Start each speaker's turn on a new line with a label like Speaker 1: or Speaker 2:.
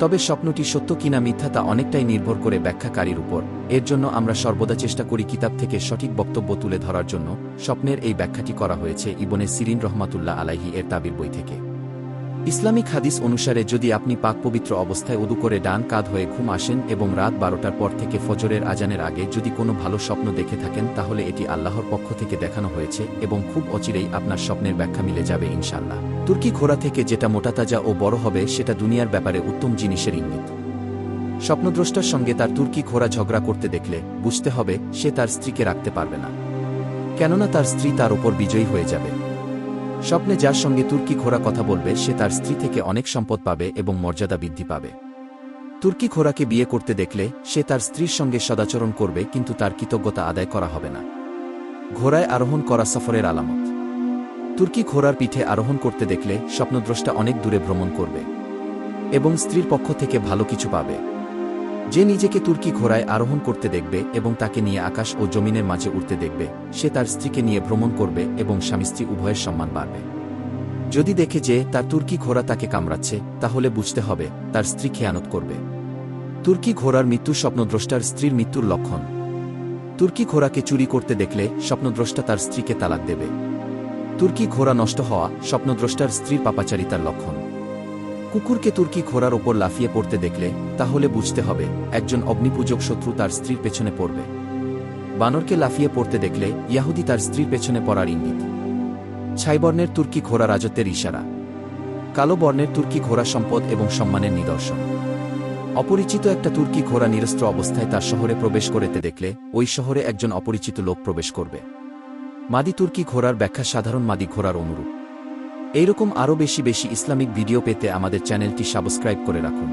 Speaker 1: তবে স্বপ্নটি সত্য কিনা মিথ্যা তা অনেকটাই নির্ভর করে ব্যাখ্যাকারীর উপর। এর জন্য আমরা সর্বদা চেষ্টা করি কিতাব থেকে সঠিক বক্তব্য তুলে ধরার জন্য স্বপ্নের এই ব্যাখ্যাটি করা হয়েছে ইবনে সিরিন রহমাতুল্লাহ আলাইহি এর তাবির বই থেকে। ইসলামিক হাদিস অনুসারে যদি আপনি পাক পবিত্র অবস্থায় উদু করে ডান কাঁধ হয়ে ঘুম আসেন এবং রাত বারোটার পর থেকে ফজরের আজানের আগে যদি কোনো ভালো স্বপ্ন দেখে থাকেন, তাহলে এটি আল্লাহর পক্ষ থেকে দেখানো হয়েছে এবং খুব অচিরেই আপনার স্বপ্নের ব্যাখ্যা মিলে যাবে ইনশাল্লাহ তুর্কি ঘোড়া থেকে যেটা মোটাতাজা ও বড় হবে, সেটা দুনিয়ার ব্যাপারে উত্তম জিনিসের ইঙ্গিত। স্বপ্নদ্রষ্টার সঙ্গে তার তুর্কি ঘোড়া ঝগড়া করতে দেখলে বুঝতে হবে, সে তার স্ত্রীকে রাখতে পারবে না। কেননা তার স্ত্রী তার উপর বিজয়ী হয়ে যাবে। স্বপ্নে যার সঙ্গে তুর্কি ঘোড়া কথা বলবে, সে তার স্ত্রী থেকে অনেক সম্পদ পাবে এবং মর্যাদা বৃদ্ধি পাবে। তুর্কি ঘোড়াকে বিয়ে করতে দেখলে, সে তার স্ত্রীর সঙ্গে সদাচরণ করবে, কিন্তু তার কৃতজ্ঞতা আদায় করা হবে না। ঘোড়ায় আরোহণ করা সফরের আলামত। তুর্কি ঘোড়ার পিঠে আরোহণ করতে দেখলে, স্বপ্নদ্রষ্টা অনেক দূরে ভ্রমণ করবে এবং স্ত্রীর পক্ষ থেকে ভালো কিছু পাবে। যে নিজেকে তুর্কি ঘোড়ায় আরোহণ করতে দেখবে এবং তাকে নিয়ে আকাশ ও জমিনের মাঝে উঠতে দেখবে, সে তার স্ত্রীকে নিয়ে ভ্রমণ করবে এবং স্বামী স্ত্রী উভয়ের সম্মান বাড়বে। যদি দেখে যে তার তুর্কি ঘোড়া তাকে কামড়াচ্ছে, তাহলে বুঝতে হবে তার স্ত্রী খেয়ানত করবে। তুর্কি ঘোড়ার মৃত্যু স্বপ্নদ্রষ্টার স্ত্রীর মৃত্যুর লক্ষণ। তুর্কি ঘোড়াকে চুরি করতে দেখলে স্বপ্নদ্রষ্টা তার স্ত্রীকে তালাক দেবে। তুর্কি ঘোড়া নষ্ট হওয়া স্বপ্নদ্রষ্টার স্ত্রীর পাপাচারিতার লক্ষণ। কুকুরকে তুর্কি ঘোড়ার ওপর লাফিয়ে পড়তে দেখলে, তাহলে বুঝতে হবে, একজন অগ্নিপূজক শত্রু তার স্ত্রীর পেছনে পড়বে। বানরকে লাফিয়ে পড়তে দেখলে, ইয়াহুদি তার স্ত্রীর পেছনে পড়ার ইঙ্গিত। ছাইবর্ণের তুর্কি ঘোড়া রাজত্বের ইশারা। কালো বর্ণের তুর্কি ঘোড়া সম্পদ এবং সম্মানের নিদর্শন। অপরিচিত একটা তুর্কি ঘোড়া নিরস্ত্র অবস্থায় তার শহরে প্রবেশ করতে দেখলে, ওই শহরে একজন অপরিচিত লোক প্রবেশ করবে। মাদি তুর্কি ঘোড়ার ব্যাখ্যা সাধারণ মাদি ঘোড়ার অনুরূপ। এইরকম আরও বেশি বেশি ইসলামিক ভিডিও পেতে আমাদের চ্যানেলটি সাবস্ক্রাইব করে রাখুন।